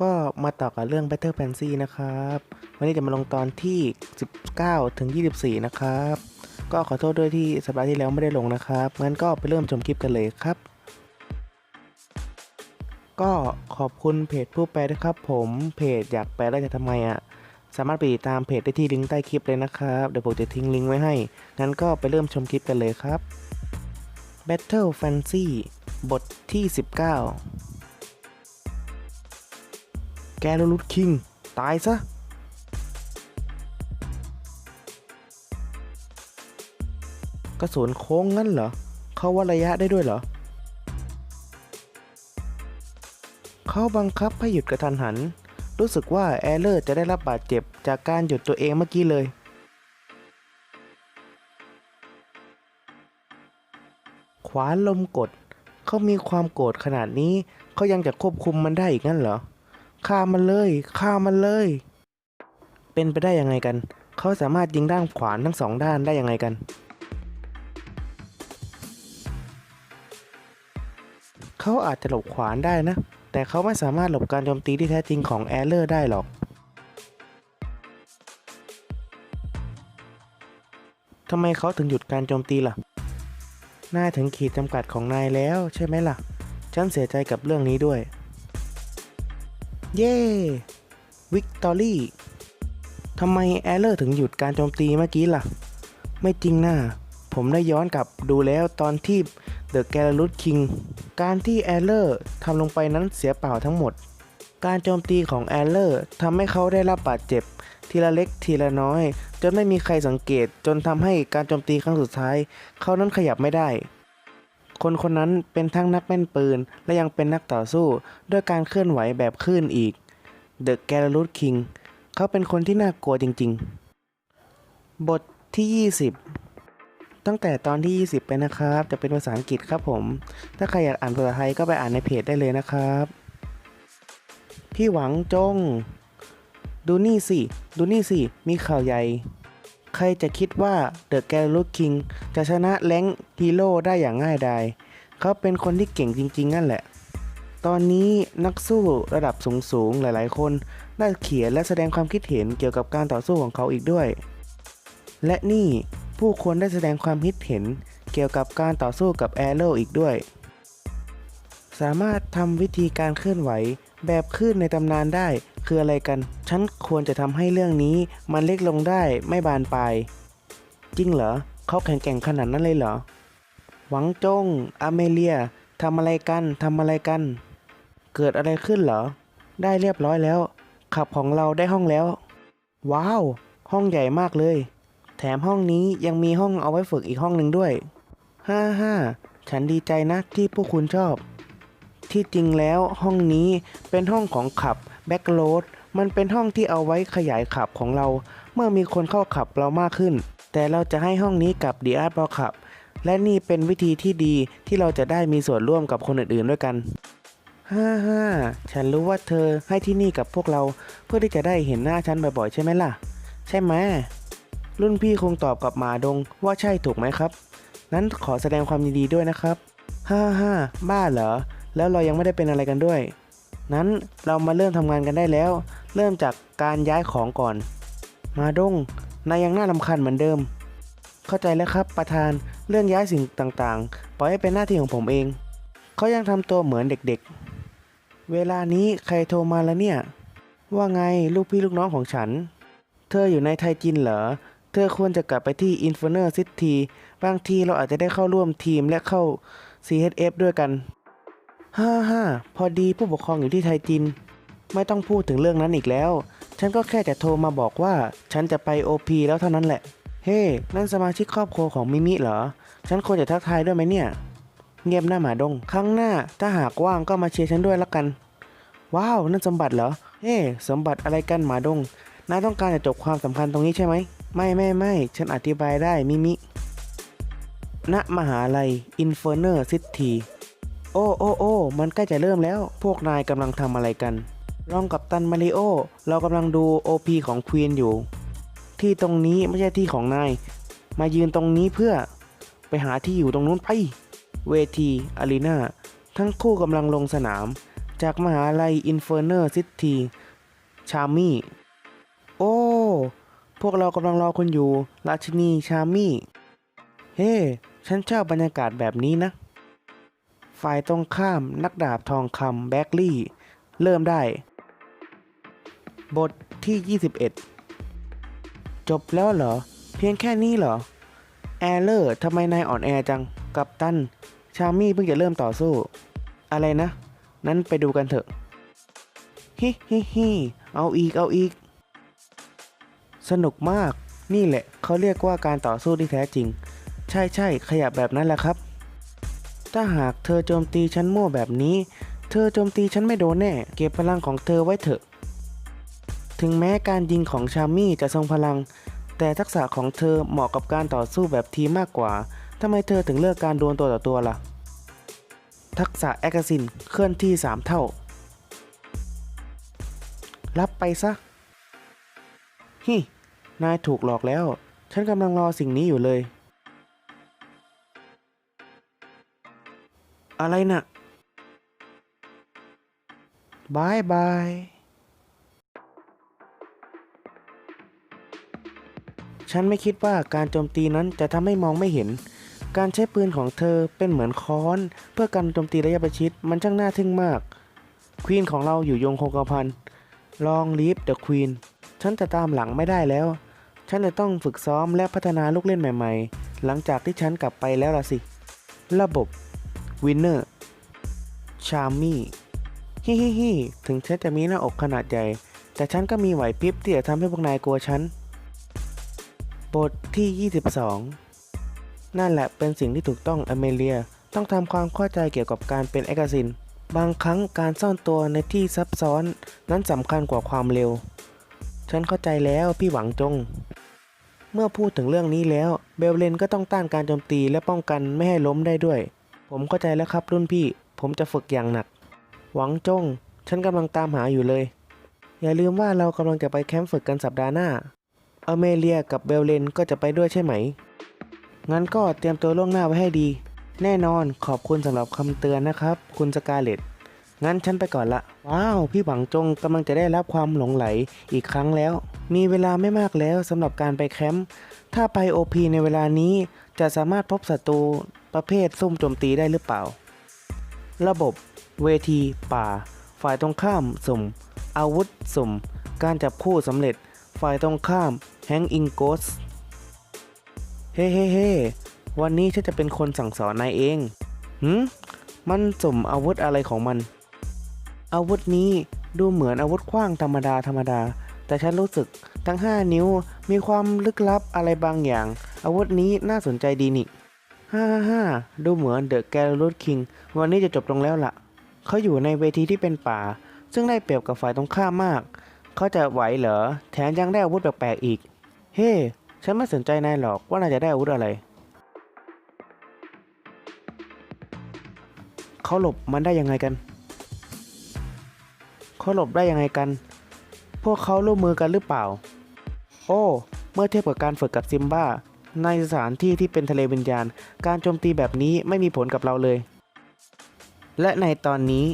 ก็มาต่อกับเรื่อง Battle Fantasy นะครับ วันนี้จะมาลงตอนที่ 19 ถึง 24 นะครับ ก็ขอโทษด้วยที่สัปดาห์ที่แล้วไม่ได้ลงนะครับ งั้นก็ไปเริ่มชมคลิปกันเลยครับ ก็ขอบคุณเพจผู้แปลด้วยครับผมเพจอยากแปลแล้จะทำไมอะ สามารถไปติดตามเพจได้ที่ลิงก์ใต้คลิปเลยนะครับ เดี๋ยวผมจะทิ้งลิงก์ไว้ให้ งั้นก็ไปเริ่มชมคลิปกันเลยครับ Battle Fantasy บทที่ 19 แกลลุดคิง ตายซะ กระสุนโค้งงั้นเหรอ เขาว่าระยะได้ด้วยเหรอ เขาบังคับให้หยุดกระทันหัน รู้สึกว่าแอร์เลอร์จะได้รับบาดเจ็บจากการหยุดตัวเองเมื่อกี้เลยขวานลมกด เขามีความโกรธขนาดนี้ เขายังจะควบคุมมันได้อีกงั้นเหรอ ฆ่ามันเลยฆ่ามันเลย เป็นไปได้ยังไงกัน เขาสามารถยิงด้านขวานทั้งสองด้านได้ยังไงกัน เขาอาจจะหลบขวานได้นะ แต่เขาไม่สามารถหลบการโจมตีที่แท้จริงของแอรเลอร์ได้หรอกทำไมเขาถึงหยุดการโจมตีล่ะ นายถึงขีดจำกัดของนายแล้วใช่ไหมล่ะ ฉันเสียใจกับเรื่องนี้ด้วย เย้วิกตอรี่ทำไมแอร์เลอร์ถึงหยุดการโจมตีเมื่อกี้ล่ะ ไม่จริงนะ่าผมได้ย้อนกลับดูแล้วตอนที่เดอะแกลลุดคิงการที่แอร์เลอร์ทำลงไปนั้นเสียเปล่าทั้งหมด การโจมตีของแอร์เลอร์ทำให้เขาได้รับบาดเจ็บ ทีละเล็กทีละน้อย จนไม่มีใครสังเกตจนทำให้การโจมตีครั้งสุดท้าย เขานั้นขยับไม่ได้ คนคนนั้นเป็นทั้งนักแม่นปืน และยังเป็นนักต่อสู้ ด้วยการเคลื่อนไหวแบบคลื่นอีก The g a l l u d King เขาเป็นคนที่น่ากลัวจริง ๆ บทที่ 20 ตั้งแต่ตอนที่ 20 ไปนะครับ จะเป็นภาษาอังกฤษครับผม ถ้าใครอยากอ่านภาษาไทยก็ไปอ่านในเพจได้เลยนะครับ พี่หวังจง ดูนี่สิ ดูนี่สิ มีข่าวใหญ่ ใครจะคิดว่า The g a l l u d King จะชนะแรงฮีโร่ได้อย่างง่ายดาย เขาเป็นคนที่เก่งจริง ๆ นั่นแหละ ตอนนี้นักสู้ระดับสูง ๆ หลายๆ คนได้เขียนและแสดงความคิดเห็นเกี่ยวกับการต่อสู้ของเขาอีกด้วย และนี่ผู้คนได้แสดงความคิดเห็นเกี่ยวกับการต่อสู้กับแอโร่อีกด้วย สามารถทำวิธีการเคลื่อนไหว แบบคลื่นในตำนานได้ คืออะไรกัน ฉันควรจะทำให้เรื่องนี้ มันเล็กลงได้ไม่บานปลาย จริงเหรอ เขาแข็งแกร่งขนาดนั้นเลยเหรอ หวังจง อเมเลียทำอะไรกันทำอะไรกัน เกิดอะไรขึ้นเหรอ ได้เรียบร้อยแล้ว ขับของเราได้ห้องแล้ว ว้าว ห้องใหญ่มากเลย แถมห้องนี้ยังมีห้องเอาไว้ฝึกอีกห้องหนึ่งด้วย ฮ่าฮ่าฉันดีใจนะที่พวกคุณชอบ ที่จริงแล้วห้องนี้เป็นห้องของขับแบ็กโ o ดมันเป็นห้องที่เอาไว้ขยายขับของเรา เมื่อมีคนเข้าขับเรามากขึ้น แต่เราจะให้ห้องนี้กับดีอาร์ตบอขับ และนี่เป็นวิธีที่ดีที่เราจะได้มีส่วนร่วมกับคนอื่นๆด้วยกันฮ่าฮ่าฉันรู้ว่าเธอให้ที่นี่กับพวกเรา เพื่อที่จะได้เห็นหน้าฉันบ่อยๆ ใช่ไหมล่ะ ใช่ไหมรุ่นพี่คงตอบกับหมาดงว่าใช่ถูกไหมครับ นั้นขอแสดงความยินดีด้วยนะครับ ฮ่าฮ่าบ้าเหรอ แล้วเรายังไม่ได้เป็นอะไรกันด้วย นั้นเรามาเริ่มทำงานกันได้แล้ว เริ่มจากการย้ายของก่อน มาดงนายยังน่ารำคาญเหมือนเดิม เข้าใจแล้วครับประธานเรื่องย้ายสิ่งต่างๆ ปล่อยให้เป็นหน้าที่ของผมเอง เขายังทำตัวเหมือนเด็กๆ เวลานี้ใครโทรมาแล้วเนี่ย ว่าไงลูกพี่ลูกน้องของฉัน เธออยู่ในไทยจินเหรอ เธอควรจะกลับไปที่ Inferno City บางทีเราอาจจะได้เข้าร่วมทีมและเข้า CHF ด้วยกัน ฮ่าฮ่าพอดีผู้ปกครองอยู่ที่ไทยจิน ไม่ต้องพูดถึงเรื่องนั้นอีกแล้ว ฉันก็แค่จะโทรมาบอกว่า ฉันจะไป OP แล้วเท่านั้นแหละ เฮ้นั่นสมาชิกครอบครัวของมิมิเหรอ ฉันควรจะทักทายด้วยไหมเนี่ย เงียบหน้าหมาดง ครั้งหน้าถ้าหากว่างก็มาเชียร์ฉันด้วยละกัน ว้าว นั่นสมบัติเหรอ เฮ้สมบัติอะไรกันหมาดง นายต้องการจะจบความสัมพันธ์ตรงนี้ใช่ไหม ไม่ไม่ไม่ ฉันอธิบายได้มิมิ ณ มหาลัยอินเฟอร์เนอร์ซิตี้ โอ้โอ้โอ้มันใกล้จะเริ่มแล้ว พวกนายกำลังทำอะไรกัน รองกับตันมาริโอ เรากำลังดู OP ของควีนอยู่ ที่ตรงนี้ไม่ใช่ที่ของนาย มายืนตรงนี้เพื่อไปหาที่อยู่ตรงนู้นไป เวทีอารีนาทั้งคู่กำลังลงสนาม จากมหาลัยอินเฟอร์เนอร์ซิตี้ชามี่ โอ้ พวกเรากำลังรอคุณอยู่ ราชินีชามี่ เฮ้ ฉันชอบบรรยากาศแบบนี้นะ ฝ่ายตรงข้ามนักดาบทองคำแบ็กลี่ เริ่มได้ บทที่ 21 จบแล้วเหรอ เพียงแค่นี้เหรอ แอร์เลอร์ทำไมนายอ่อนแอจัง กับตัน ชามี่เพิ่งจะเริ่มต่อสู้ อะไรนะ นั้นไปดูกันเถอะ ฮิฮิฮิเอาอีกเอาอีก สนุกมาก นี่แหละเขาเรียกว่าการต่อสู้ที่แท้จริง ใช่ใช่ขยับแบบนั้นแหละครับ ถ้าหากเธอโจมตีฉันมั่วแบบนี้ เธอโจมตีฉันไม่โดนแน่ เก็บพลังของเธอไว้เถอะ ถึงแม้การยิงของชามี่จะทรงพลัง แต่ทักษะของเธอเหมาะกับการต่อสู้แบบทีมากกว่าทำไมเธอถึงเลือกการดวลตัวต่อตัวล่ะ ทักษะแอคซินเคลื่อนที่ 3 เท่า รับไปซะ ฮิ นายถูกหลอกแล้ว ฉันกำลังรอสิ่งนี้อยู่เลย อะไรนะ่ะบายบายฉันไม่คิดว่าการโจมตีนั้นจะทำให้มองไม่เห็น การใช้ปืนของเธอเป็นเหมือนค้อน เพื่อการโจมตีระยะประชิดมันช่างน่าทึ่งมาก ควีนของเราอยู่ยงคงกระพันลองลีฟเดอะควีนฉันจะตามหลังไม่ได้แล้ว ฉันจะต้องฝึกซ้อมและพัฒนาลูกเล่นใหม่ ๆ หลังจากที่ฉันกลับไปแล้วล่ะสิ ระบบ วินเนอร์ ชามี่ฮิฮิฮิถึงฉันจะมีหน้าอกขนาดใหญ่ แต่ฉันก็มีไหวพริบที่จะทำให้พวกนายกลัวฉัน บทที่ 22 นั่นแหละเป็นสิ่งที่ถูกต้องอเมเลีย ต้องทำความเข้าใจเกี่ยวกับการเป็นแอคซิน บางครั้งการซ่อนตัวในที่ซับซ้อนนั้นสำคัญกว่าความเร็ว ฉันเข้าใจแล้วพี่หวังจง เมื่อพูดถึงเรื่องนี้แล้ว เบลเลนก็ต้องต้านการโจมตีและป้องกันไม่ให้ล้มได้ด้วย ผมเข้าใจแล้วครับรุ่นพี่ ผมจะฝึกอย่างหนัก หวังจง ฉันกำลังตามหาอยู่เลย อย่าลืมว่าเรากำลังจะไปแคมป์ฝึกกันสัปดาห์หน้า อเมเลียกับเบลเลนก็จะไปด้วยใช่ไหม งั้นก็เตรียมตัวล่วงหน้าไว้ให้ดี แน่นอนขอบคุณสำหรับคำเตือนนะครับ คุณสกาเลตงั้นฉันไปก่อนละ ว้าว พี่หวังจงกำลังจะได้รับความหลงไหลอีกครั้งแล้ว มีเวลาไม่มากแล้วสำหรับการไปแคมป์ ถ้าไป OP ในเวลานี้จะสามารถพบศัตรู ประเภทซุ่มโจมตีได้หรือเปล่า ระบบ เวทีป่า ฝ่ายตรงข้ามสุ่ม อาวุธสุ่ม การจับคู่สำเร็จ ฝ่ายตรงข้ามแฮงอิงโกสเฮ้เฮ้เฮ้วันนี้ฉันจะเป็นคนสั่งสอนนายเองหืมมันสุ่มอาวุธอะไรของมัน อาวุธนี้ดูเหมือนอาวุธขว้างธรรมดาธรรมดา แต่ฉันรู้สึกทั้ง 5 นิ้วมีความลึกลับอะไรบางอย่าง อาวุธนี้น่าสนใจดีนี่ ฮ่าฮ่าดูเหมือนเดอะแกลรูดคิงวันนี้จะจบลงแล้วล่ะ เขาอยู่ในเวทีที่เป็นป่า ซึ่งได้เปรียบกับฝ่ายตรงข้ามมาก เขาจะไหวเหรอ แถมยังได้อาวุธแปลกๆอีก เฮ้ฉันไม่สนใจนายหรอกว่านายจะได้อาวุธอะไร เขาหลบมันได้ยังไงกัน เขาหลบได้ยังไงกัน พวกเขาร่วมมือกันหรือเปล่า โอ้ เมื่อเทียบกับการฝึกกับซิมบ้า ในสถานที่ที่เป็นทะเลวิญญาณ การโจมตีแบบนี้ไม่มีผลกับเราเลย และในตอนนี้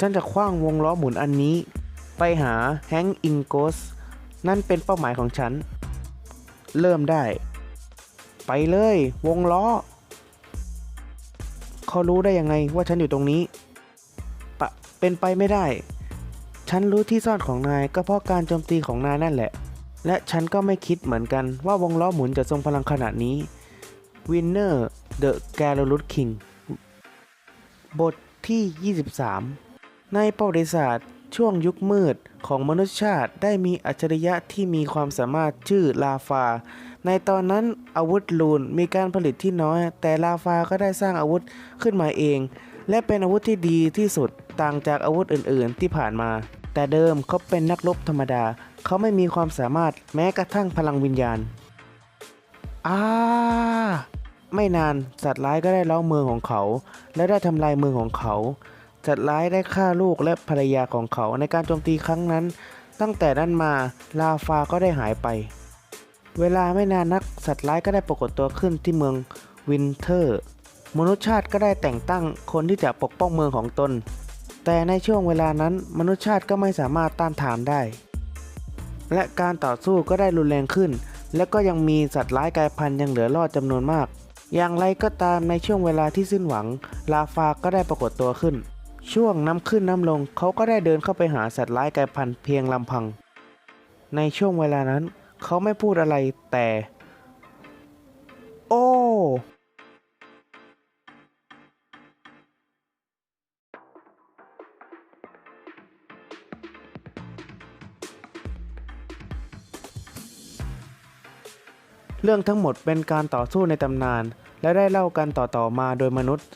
ฉันจะคว้างวงล้อหมุนอันนี้ ไปหาแฮงอิงโกสนั่นเป็นเป้าหมายของฉัน เริ่มได้ ไปเลย วงล้อ เขารู้ได้ยังไงว่าฉันอยู่ตรงนี้ปะเป็นไปไม่ได้ ฉันรู้ที่ซ่อนของนายก็เพราะการโจมตีของนายนั่นแหละ และฉันก็ไม่คิดเหมือนกันว่าวงล้อหมุนจะทรงพลังขนาดนี้ Winner The g a l l u s King บทที่ 23 ในประวัติศาสตร์ช่วงยุคมืดของมนุษยชาติได้มีอัจฉริยะที่มีความสามารถชื่อลาฟา ในตอนนั้นอาวุธลูนมีการผลิตที่น้อย แต่ลาฟาก็ได้สร้างอาวุธขึ้นมาเอง และเป็นอาวุธที่ดีที่สุดต่างจากอาวุธอื่น ๆ ที่ผ่านมา แต่เดิมเขาเป็นนักรบธรรมดา เขาไม่มีความสามารถแม้กระทั่งพลังวิญญาณอ้าไม่นานสัตว์ร้ายก็ได้เล้าเมืองของเขา และได้ทำลายเมืองของเขาสัตว์ร้ายได้ฆ่าลูกและภรรยาของเขาในการโจมตีครั้งนั้น ตั้งแต่นั้นมาลาฟาก็ได้หายไป เวลาไม่นานนักสัตว์ร้ายก็ได้ปรากฏตัวขึ้นที่เมืองวินเทอร์ มนุษยชาติก็ได้แต่งตั้งคนที่จะปกป้องเมืองของตน แต่ในช่วงเวลานั้นมนุษยชาติก็ไม่สามารถต้านทานได้ และการต่อสู้ก็ได้รุนแรงขึ้น และก็ยังมีสัตว์ร้ายกลายพันธุ์ยังเหลือรอดจำนวนมาก อย่างไรก็ตามในช่วงเวลาที่สิ้นหวัง ลาฟาก็ได้ปรากฏตัวขึ้น ช่วงน้ำขึ้นน้ำลงเขาก็ได้เดินเข้าไปหาสัตว์ร้ายกลายพันธุ์เพียงลำพัง ในช่วงเวลานั้น เขาไม่พูดอะไรแต่ โอ้ เรื่องทั้งหมดเป็นการต่อสู้ในตำนาน และได้เล่ากันต่อๆมาโดยมนุษย์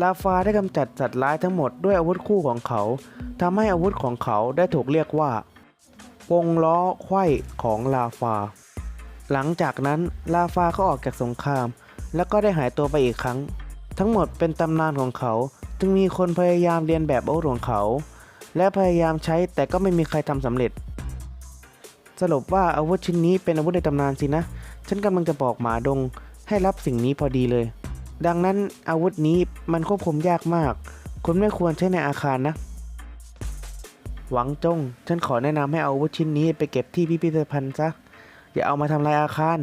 ลาฟาได้กำจัดสัตว์ร้ายทั้งหมดด้วยอาวุธคู่ของเขาทำให้อาวุธของเขาได้ถูกเรียกว่าวงล้อไขว้ของลาฟา หลังจากนั้นลาฟาก็ออกจากสงคราม แล้วก็ได้หายตัวไปอีกครั้ง ทั้งหมดเป็นตำนานของเขาจึงมีคนพยายามเรียนแบบอาวุธของเขา และพยายามใช้แต่ก็ไม่มีใครทำสำเร็จ สรุปว่าอาวุธชิ้นนี้เป็นอาวุธในตำนานสินะ ฉันกำลังจะบอกหมาดงให้รับสิ่งนี้พอดีเลย ดังนั้นอาวุธนี้มันควบคุมยากมาก คุณไม่ควรใช้ในอาคารนะ หวังจง ฉันขอแนะนำให้เอาอาวุธชิ้นนี้ไปเก็บที่พิพิธภัณฑ์ซะ อย่าเอามาทำลายอาคาร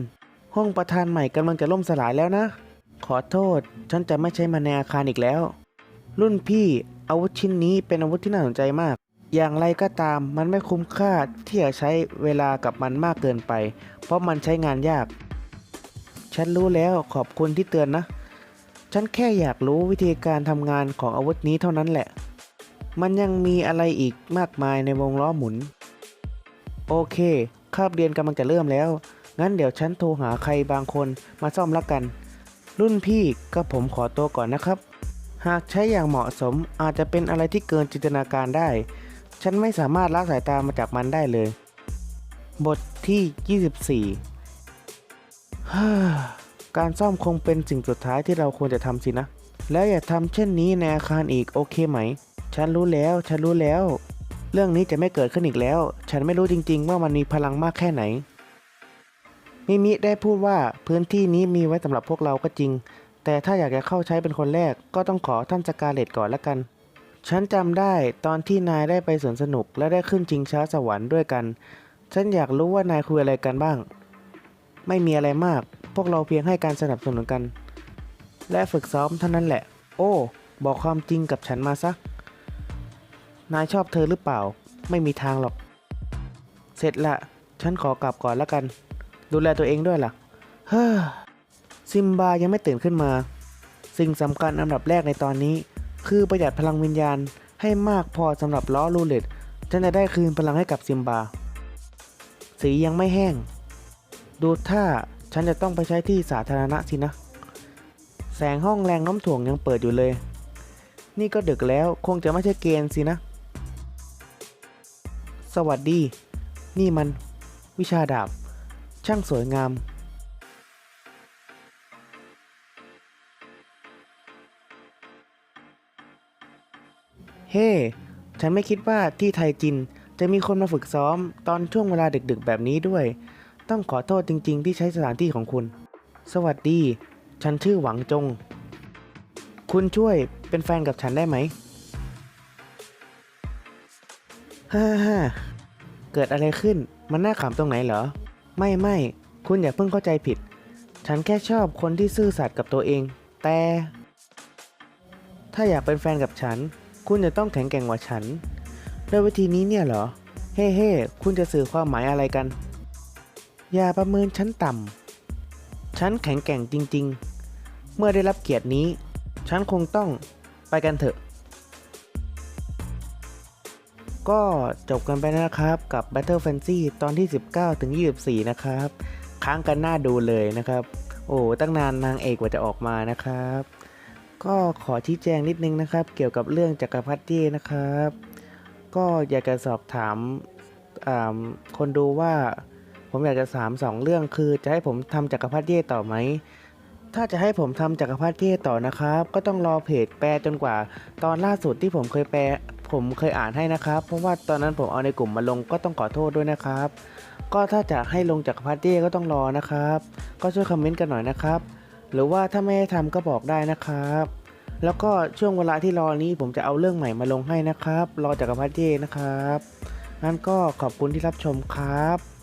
ห้องประธานใหม่กำลังจะล่มสลายแล้วนะ ขอโทษ ฉันจะไม่ใช้มันในอาคารอีกแล้ว รุ่นพี่อาวุธชิ้นนี้เป็นอาวุธที่น่าสนใจมาก อย่างไรก็ตามมันไม่คุ้มค่าที่จะใช้เวลากับมันมากเกินไป เพราะมันใช้งานยาก ฉันรู้แล้วขอบคุณที่เตือนนะ ฉันแค่อยากรู้วิธีการทำงานของอาวุธนี้เท่านั้นแหละ มันยังมีอะไรอีกมากมายในวงล้อหมุน โอเค คาบเรียนกำลังจะเริ่มแล้ว งั้นเดี๋ยวฉันโทรหาใครบางคนมาซ่อมละกัน รุ่นพี่ก็ผมขอตัวก่อนนะครับ หากใช้อย่างเหมาะสมอาจจะเป็นอะไรที่เกินจินตนาการได้ ฉันไม่สามารถละสายตามาจากมันได้เลย บทที่ 24ฮ่การซ่อมคงเป็นสิ่งสุดท้ายที่เราควรจะทำสินะ แล้วอย่าทำเช่นนี้ในอาคารอีกโอเคไหม ฉันรู้แล้ว ฉันรู้แล้ว เรื่องนี้จะไม่เกิดขึ้นอีกแล้ว ฉันไม่รู้จริง ๆ ว่ามันมีพลังมากแค่ไหน มิมิได้พูดว่าพื้นที่นี้มีไว้สำหรับพวกเราก็จริง แต่ถ้าอยากจะเข้าใช้เป็นคนแรก ก็ต้องขอท่านสกาเลตก่อนละกัน ฉันจำได้ตอนที่นายได้ไปสวนสนุกและได้ขึ้นชิงช้าสวรรค์ด้วยกัน ฉันอยากรู้ว่านายคุยอะไรกันบ้าง ไม่มีอะไรมาก พวกเราเพียงให้การสนับสนุนกัน และฝึกซ้อมเท่านั้นแหละ โอ้ บอกความจริงกับฉันมาซะ นายชอบเธอหรือเปล่า ไม่มีทางหรอก เสร็จละ ฉันขอกลับก่อนละกัน ดูแลตัวเองด้วยล่ะ เฮ้อ ซิมบายังไม่ตื่นขึ้นมา สิ่งสำคัญอันดับแรกในตอนนี้ คือประหยัดพลังวิญญาณให้มากพอสำหรับล้อลูเลตฉันจะได้คืนพลังให้กับซิมบา สียังไม่แห้ง ดูท่าฉันจะต้องไปใช้ที่สาธารณะสินะ แสงห้องแรงน้มถ่วงยังเปิดอยู่เลย นี่ก็ดึกแล้วคงจะไม่ใช่เกณฑ์สินะ สวัสดี นี่มัน วิชาดาบ ช่างสวยงาม เฮ้ ฉันไม่คิดว่าที่ไทยจิน จะมีคนมาฝึกซ้อมตอนช่วงเวลาดึกๆ แบบนี้ด้วย ต้องขอโทษจริง ๆ ที่ใช้สถานที่ของคุณ สวัสดี ฉันชื่อหวังจง คุณช่วยเป็นแฟนกับฉันได้ไหมฮ่าฮ่าเกิดอะไรขึ้น มันน่าขำตรงไหนเหรอ ไม่ไม่ คุณอย่าเพิ่งเข้าใจผิด ฉันแค่ชอบคนที่ซื่อสัตย์กับตัวเอง แต่ ถ้าอยากเป็นแฟนกับฉัน คุณจะต้องแข็งแกร่งกว่าฉัน ด้วยวิธีนี้เนี่ยเหรอ เฮ้เฮ้คุณจะสื่อความหมายอะไรกัน อย่าประเมินฉันต่ำ ฉันแข็งแกร่งจริง ๆ เมื่อได้รับเกียรตินี้ ฉันคงต้องไปกันเถอะ ก็จบกันไปแล้วนะครับกับ Battle Fantasy ตอนที่ 19 ถึง 24 นะครับ ค้างกันหน้าดูเลยนะครับ โอ้ ตั้งนานนางเอกกว่าจะออกมานะครับ ก็ขอชี้แจงนิดนึงนะครับ เกี่ยวกับเรื่องจักรพรรดินะครับ ก็อยากจะสอบถามคนดูว่า ผมอยากจะถามสองเรื่องคือจะให้ผมทำจักรพรรดิต่อไหมถ้าจะให้ผมทำจักรพรรดิต่อนะครับ ก็ต้องรอเพจแปลจนกว่า ตอนล่าสุดที่ผมเคยแปลผมเคยอ่านให้นะครับ เพราะว่าตอนนั้นผมเอาในกลุ่มมาลงก็ต้องขอโทษด้วยนะครับ ก็ถ้าจะให้ลงจักรพรรดิก็ต้องรอนะครับ ก็ช่วยคอมเมนต์กันหน่อยนะครับ หรือว่าถ้าไม่ให้ทำก็บอกได้นะครับ แล้วก็ช่วงเวลาที่รอนี้ผมจะเอาเรื่องใหม่มาลงให้นะครับ รอจากรพัฒเจนะครับงั้นก็ขอบคุณที่รับชมครับ